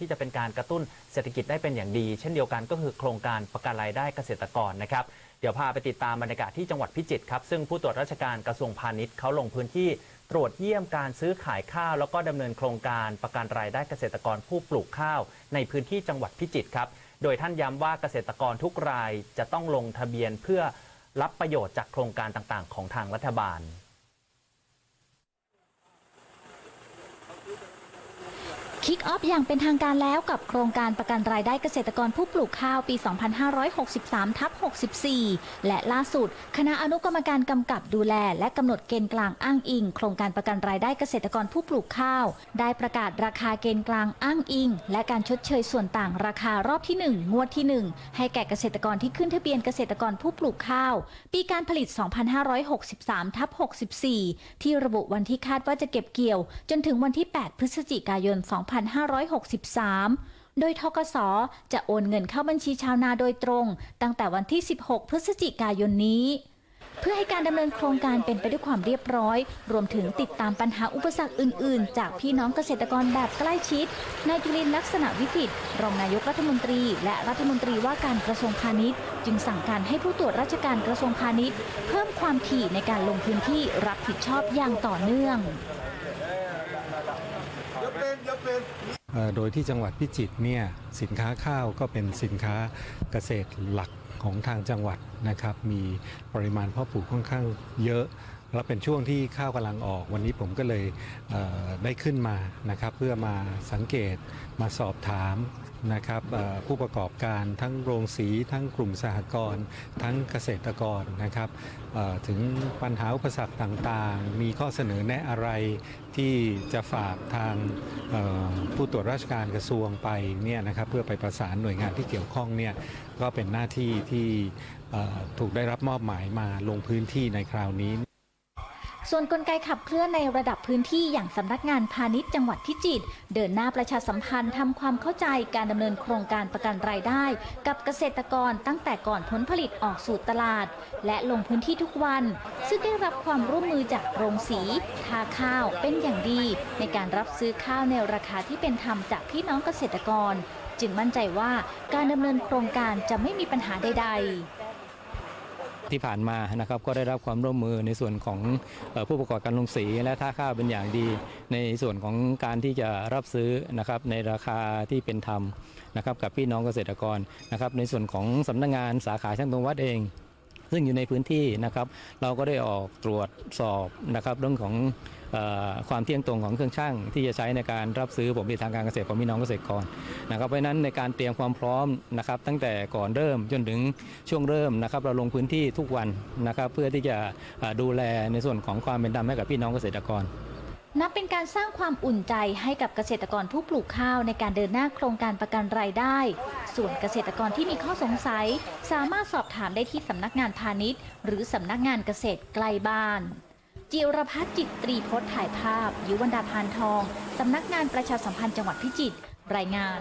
ที่จะเป็นการกระตุ้นเศรษฐกิจได้เป็นอย่างดี เช่นเดียวกันก็คือโครงการประกันรายได้เกษตรกรนะครับเดี๋ยวพาไปติดตามบรรยากาศที่จังหวัดพิจิตรครับซึ่งผู้ตรวจราชการกระทรวงพาณิชย์เขาลงพื้นที่ตรวจเยี่ยมการซื้อขายข้าว แล้วก็ดำเนินโครงการประกันรายได้เกษตรกรผู้ปลูกข้าว ในพื้นที่จังหวัดพิจิตรครับโดยท่านย้ำว่าเกษตรกรทุกรายจะต้องลงทะเบียนเพื่อรับประโยชน์จากโครงการต่างๆ ของทางรัฐบาล คิกออฟอย่างเป็นทางการแล้วกับโครงการประกันรายได้เกษตรกรผู้ปลูกข้าวปี 2563 ทับ 64 และล่าสุด คณะอนุกรรมการกำกับดูแล และกำหนดเกณฑ์กลางอ้างอิง โครงการประกันรายได้เกษตรกรผู้ปลูกข้าว ได้ประกาศราคาเกณฑ์กลางอ้างอิง และการชดเชยส่วนต่างราคารอบที่ 1 งวดที่ 1 ให้แก่เกษตรกรที่ขึ้นทะเบียนเกษตรกรผู้ปลูกข้าว ปีการผลิต 2563 ทับ 64 ที่ระบุวันที่คาดว่าจะเก็บเกี่ยว จนถึงวันที่ 8 พฤศจิกายน 2 2563 โดยทกสจะโอนเงินเข้าบัญชีชาวนาโดยตรง ตั้งแต่วันที่ 16 พฤศจิกายนนี้ เพื่อให้การดำเนินโครงการเป็นไปด้วยความเรียบร้อย รวมถึงติดตามปัญหาอุปสรรคอื่น ๆ จากพี่น้องเกษตรกรแบบใกล้ชิด นายจุลินลักษณะวิสิทธิ์รองนายกรัฐมนตรี และรัฐมนตรีว่าการกระทรวงพาณิชย์ จึงสั่งการให้ผู้ตรวจราชการกระทรวงพาณิชย์ เพิ่มความถี่ในการลงพื้นที่รับผิดชอบอย่างต่อเนื่อง โดยที่จังหวัดพิจิตรเนี่ยสินค้าข้าวก็เป็นสินค้าเกษตรหลักของทางจังหวัดนะครับ มีปริมาณพ่อปลูกค่อนข้างเยอะและเป็นช่วงที่ข้าวกำลังออกวันนี้ผมก็เลยเได้ขึ้นมานะครับ เพื่อมาสังเกตมาสอบถาม นะครับผู้ประกอบการทั้งโรงสีทั้งกลุ่มสหกรณ์ทั้งเกษตรกรนะครับถึงปัญหาอุปสรรคต่างๆ มีข้อเสนอแนะอะไรที่จะฝากทางผู้ตรวจราชการกระทรวงไปเนี่ยนะครับเพื่อไปประสานหน่วยงานที่เกี่ยวข้องเนี่ยก็เป็นหน้าที่ที่ถูกได้รับมอบหมายมาลงพื้นที่ในคราวนี้ ส่วนนกลไกขับเคลื่อนในระดับพื้นที่อย่างสำนักงานพาณิชย์จังหวัดพิจิตรเดินหน้าประชาสัมพันธ์ทำความเข้าใจการดำเนินโครงการประกันรายได้ กับเกษตรกรตั้งแต่ก่อนผลผลิตออกสู่ตลาด และลงพื้นที่ทุกวัน ซึ่งได้รับความร่วมมือจากโรงสี ทาข้าวเป็นอย่างดี ในการรับซื้อข้าวในราคาที่เป็นธรรมจากพี่น้องเกษตรกร จึงมั่นใจว่าการดำเนินโครงการจะไม่มีปัญหาใด ๆ ที่ผ่านมานะครับก็ได้รับความร่วมมือในส่วนของออผู้ประกอบการลงสีและท่าข้าวเป็นอย่างดี ในส่วนของการที่จะรับซื้อนะครับในราคาที่เป็นธรรมนะครับกับพี่น้องเกษตรกรนะครับในส่วนของสำนักงานสาขาช่างตรงวัดเอง ซึ่งอยู่ในพื้นที่นะครับ เราก็ได้ออกตรวจสอบนะครับเรื่องของอความเที่ยงตรงของเครื่องช่างที่จะใช้ในการรับซื้อผลผลิตทางการเกษตรของพี่น้องเกษตรกรนะครับเพราะนั้นในการเตรียมความพร้อมนะครับ ตั้งแต่ก่อนเริ่มจนถึงช่วงเริ่มนะครับ เราลงพื้นที่ทุกวันนะครับ เพื่อที่จะดูแลในส่วนของความเป็นธรรมให้กับพี่น้องเกษตรกร นับเป็นการสร้างความอุ่นใจให้กับเกษตรกรผู้ปลูกข้าวในการเดินหน้าโครงการประกันรายได้ ส่วนเกษตรกรที่มีข้อสงสัย สามารถสอบถามได้ที่สำนักงานพาณิชย์ หรือสำนักงานเกษตรใกล้บ้าน จิรพัฒน์จิตตรีพจน์ถ่ายภาพ ยุวันดาพานทอง สำนักงานประชาสัมพันธ์จังหวัดพิจิตรรายงาน